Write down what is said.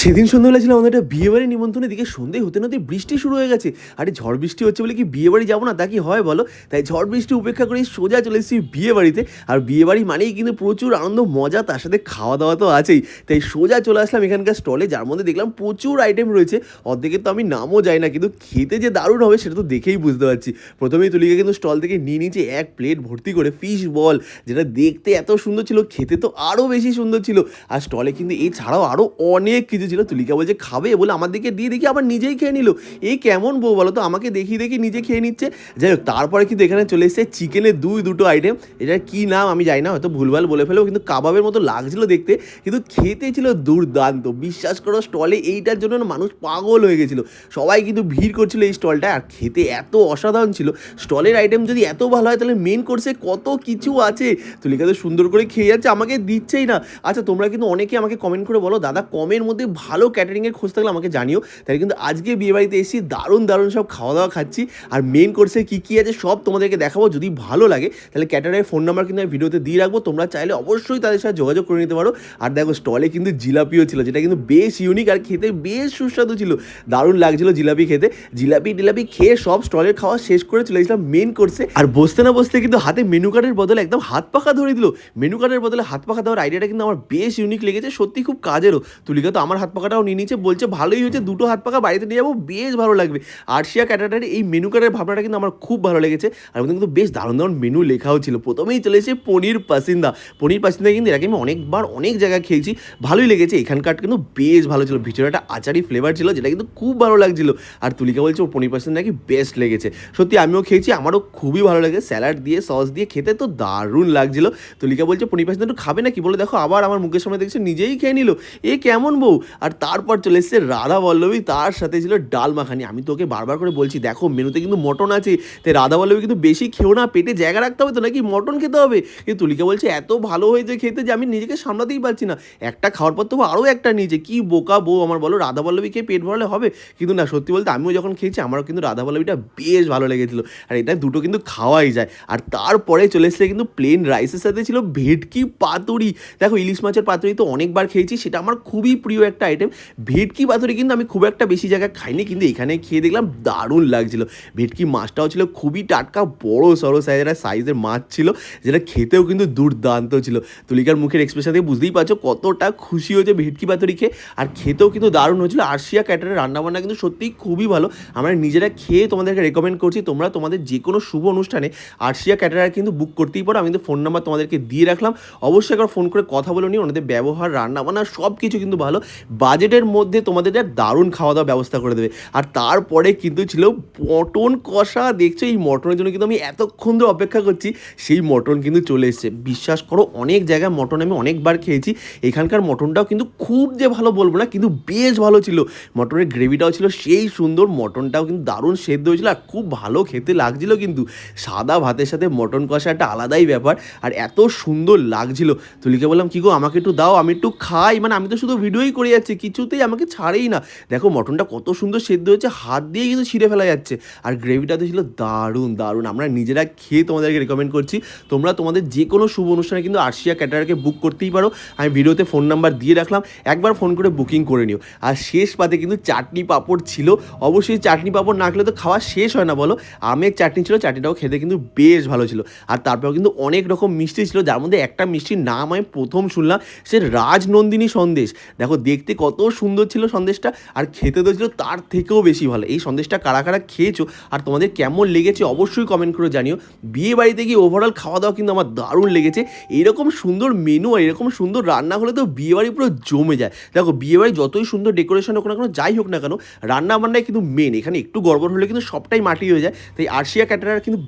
সেদিন সন্ধ্যাবেলা ছিল আমাদের একটা বিয়ে বাড়ি নিমন্ত্রণের দিকে সন্ধে হতে হতে বৃষ্টি শুরু হয়ে গেছে। আরে ঝড় বৃষ্টি হচ্ছে বলে কি বিয়ে বাড়ি যাব না তা কি হয় বলো? তাই ঝড় বৃষ্টি উপেক্ষা করে সোজা চলে এসেছি বিয়ে বাড়িতে আর বিয়ে বাড়ি মানেই কিন্তু প্রচুর আনন্দ, মজা, তার সাথে খাওয়া দাওয়া তো আছেই। তাই সোজা চলে আসলাম এখানকার স্টলে, যার মধ্যে দেখলাম প্রচুর আইটেম রয়েছে। অর্ধেকের তো আমি নামও যাই না, কিন্তু খেতে যে দারুণ হবে সেটা তো দেখেই বুঝতে পারছি। প্রথমেই তুলিকে কিন্তু স্টল থেকে নিয়ে নিয়েছে এক প্লেট ভর্তি করে ফিশ বল যেটা দেখতে এত সুন্দর ছিল, খেতে তো আরও বেশি সুন্দর ছিল। আর স্টলে কিন্তু এছাড়াও আরও অনেক কিছু ছিল, তুলিকা বলছে, খাবে? বলে আমার দিকে দিয়ে দেখি আবার নিজেই খেয়ে নিল। এই কেমন বউ বলো তো? আমাকে দেখি দেখি নিজে খেয়ে নিচ্ছে। যাই হোক, তারপরে কিন্তু এখানে চলে এসেছে চিকেনের দুই, দুটো আইটেম এটার কী নাম আমি জানি না, হয়তো ভুলভাল বলে ফেলেও, কিন্তু কাবাবের মতো লাগছিল দেখতে, কিন্তু খেতে ছিল দুর্দান্ত। বিশ্বাস করো, স্টলে এইটার জন্য মানুষ পাগল হয়ে গেছিল। সবাই কিন্তু ভিড় করছিল এই স্টলটায়, আর খেতে এত অসাধারণ ছিল। স্টলের আইটেম যদি এত ভালো হয়, তাহলে মেন কোর্সে কত কিছু আছে? তুলিকা তো সুন্দর করে খেয়ে যাচ্ছে, আমাকে দিচ্ছেই না। আচ্ছা তোমরা কিন্তু অনেকে আমাকে কমেন্ট করে বলো, দাদা, কমের মধ্যে ভালো ক্যাটারিংয়ের খোঁজ থাকলে আমাকে জানিও। তাই কিন্তু আজকে বিয়ে বাড়িতে এসেছি দারুণ দারুণ সব খাওয়া দাওয়া খাচ্ছি। আর মেন কোর্সে কী কী আছে সব তোমাদেরকে দেখাবো। যদি ভালো লাগে, তাহলে ক্যাটারের ফোন নাম্বার কিন্তু আমি ভিডিওতে দিয়ে রাখব। তোমরা চাইলে অবশ্যই তাদের সাথে যোগাযোগ করে নিতে পারো। আর দেখো স্টলে কিন্তু জিলাপিও ছিল, যেটা কিন্তু বেশ ইউনিক আর খেতে বেশ সুস্বাদু ছিল। দারুণ লাগছিল জিলাপি খেতে। জিলাপি টিলাপি খেয়ে সব স্টলের খাওয়া শেষ করে চলে গেছিলাম মেন কোর্সে আর বসতে না বসতে কিন্তু হাতে মেনু কার্ডের বদলে একদম হাত পাখা ধরে দিল। মেনু কার্ডের বদলে হাত পাখা দেওয়ার আইডিয়াটা কিন্তু আমার বেশ ইউনিক লেগেছে। সত্যি খুব কাজেরও। তুলিকা, তো আমার পাখাটাও নিয়ে নিচ্ছে বলছে ভালোই হয়েছে, দুটো হাত পাখা বাড়িতে নিয়ে যাব, বেশ ভালো লাগবে। আর্শিয়া ক্যাটাটার, এই মেনু কার্ডের ভাবনাটা কিন্তু আমার খুব ভালো লেগেছে। আর কিন্তু বেশ দারুণ দারুণ মেনু লেখাও ছিল। প্রথমেই চলে পনির পাসিন্দা। পনির পাসিন্দা কিন্তু এর আমি অনেকবার অনেক জায়গায় খেয়েছি। ভালোই লেগেছে, এখানকার কিন্তু বেশ ভালো ছিল। ভিতরে একটা আচারি ফ্লেভার ছিল, যেটা কিন্তু খুব ভালো লাগছিল। আর তুলিকা বলছে, ও পনির পাসিন্দা নাকি বেস্ট লেগেছে। সত্যি আমিও খেয়েছি, আমারও খুবই ভালো লাগে স্যালাড দিয়ে সস দিয়ে খেতে তো দারুণ লাগছিল। তুলিকা বলছে, পনির পাসিন্দা একটু খাবে নাকি? বলে, দেখো, আবার আমার মুখের সামনে দেখছে, নিজেই খেয়ে নিল। এ কেমন বউ? আর তারপর চলে এসছে রাধা বল্লভী, তার সাথে ছিল ডাল মাখানি। আমি তোকে বারবার করে বলছি, দেখো, মেনুতে কিন্তু মটন আছে, তাই রাধা বল্লভী কিন্তু বেশি খেও না, পেটে জায়গা রাখতে হবে তো নাকি মটন খেতে হবে? কিন্তু তুলিকা বলছে, এত ভালো হয়েছে খেতে যে আমি নিজেকে সামলাতেই পারছি না। একটা খাওয়ার পর তো আরও একটা নিয়েছে, কি বোকা বউ আমার, বলো, রাধা বল্লভী খেয়ে পেট ভরালে হবে? কিন্তু না, সত্যি বলতে আমিও যখন খেয়েছি, আমারও কিন্তু রাধা বল্লভীটা বেশ ভালো লেগেছিলো। আর এটা দুটো কিন্তু খাওয়াই যায়। আর তারপরে চলে এসেছে কিন্তু প্লেন রাইসের সাথে ছিল ভেটকি পাতুরি। দেখো, ইলিশ মাছের পাতুরি তো অনেকবার খেয়েছি, সেটা আমার খুবই প্রিয় একটা আইটেম ভেটকি পাতুরি কিন্তু আমি খুব একটা বেশি জায়গায় খাইনি, কিন্তু এখানে খেয়ে দেখলাম দারুণ লাগছিল। ভেটকি মাছটাও ছিল খুবই টাটকা, বড় সড়ো সাইজের সাইজের মাছ ছিল, যেটা খেতেও কিন্তু দুর্দান্ত ছিল। তুলিকার মুখের এক্সপ্রেশন থেকে বুঝতেই পারছ কতটা খুশি হয়েছে ভেটকি পাতুরি খেয়ে, আর খেতেও কিন্তু দারুণ হয়েছিল। আরশিয়া ক্যাটারের রান্নাবান্না কিন্তু সত্যিই খুবই ভালো। আমরা নিজেরা খেয়ে তোমাদেরকে রেকমেন্ড করছি, তোমরা তোমাদের যে কোনো শুভ অনুষ্ঠানে আরশিয়া ক্যাটারার কিন্তু বুক করতেই পারো। আমি কিন্তু ফোন নাম্বার তোমাদেরকে দিয়ে রাখলাম। অবশ্যই একবার ফোন করে কথা বলে নিও, ওনাদের ব্যবহার, রান্নাবান্না সব কিছু কিন্তু ভালো। বাজেটের মধ্যে তোমাদের দারুণ খাওয়া দাওয়া ব্যবস্থা করে দেবে। আর তারপরে কিন্তু ছিল মটন কষা। দেখছ, এই মটনের জন্য কিন্তু আমি এতক্ষণ ধরে অপেক্ষা করছি, সেই মটন কিন্তু চলে এসেছে। বিশ্বাস করো, অনেক জায়গায় মটন আমি অনেকবার খেয়েছি। এখানকার মটনটাও কিন্তু খুব যে ভালো বলব না, কিন্তু বেশ ভালো ছিল। মটনের গ্রেভিটাও ছিল সেই সুন্দর, মটনটাও কিন্তু দারুণ সেদ্ধ হয়েছিল আর খুব ভালো খেতে লাগছিল কিন্তু। সাদা ভাতের সাথে মটন কষা একটা আলাদাই ব্যাপার আর এত সুন্দর লাগছিল। তুলিকে বললাম, কি গো, আমাকে একটু দাও, আমি একটু খাই। মানে আমি তো শুধু ভিডিওই করে যাচ্ছি, কিছুতেই আমাকে ছাড়েই না। দেখো, মটনটা কত সুন্দর সেদ্ধ হয়েছে, হাত দিয়ে কিন্তু ছিঁড়ে ফেলা যাচ্ছে। আর গ্রেভিটা তো ছিল দারুণ দারুণ। আমরা নিজেরা খেয়ে তোমাদেরকে রেকমেন্ড করছি। তোমরা তোমাদের যে কোনো শুভ অনুষ্ঠানে কিন্তু আর্শিয়া ক্যাটারারকে বুক করতেই পারো। আমি ভিডিওতে ফোন নাম্বার দিয়ে রাখলাম। একবার ফোন করে বুকিং করে নিও। আর শেষ পাতে কিন্তু চাটনি পাঁপড় ছিল। অবশ্যই চাটনি পাঁপড় না খেলে তো খাওয়া শেষ হয় না, বলো? আমের চাটনি ছিল, চাটনিটাও খেতে কিন্তু বেশ ভালো ছিল। আর তারপরেও কিন্তু অনেক রকম মিষ্টি ছিল, যার মধ্যে একটা মিষ্টির নাম আমি প্রথম শুনলাম, সে রাজনন্দিনী সন্দেশ। দেখো, দেখতে কত সুন্দর ছিল সন্দেশটা, আর খেতে তো ছিল তার থেকেও বেশি ভালো। এই সন্দেশটা কারা কারা খেয়েছো আর তোমাদের কেমন লেগেছে অবশ্যই কমেন্ট করে জানিও। বিয়ে বাড়িতে গিয়ে ওভারঅল খাওয়া দাওয়া কিন্তু আমার দারুণ লেগেছে। এরকম সুন্দর মেনু আর এরকম সুন্দর রান্না হলে তো বিয়ে বাড়ি পুরো জমে যায়। দেখো, বিয়ে বাড়ি যতই সুন্দর ডেকোরেশন হোক না কেন, যাই হোক না কেন রান্না বান্নায় কিন্তু মেন এখানে একটু গড়বড় হলে কিন্তু সবটাই মাটি হয়ে যায়। তাই আরশিয়া ক্যাটারার কিন্তু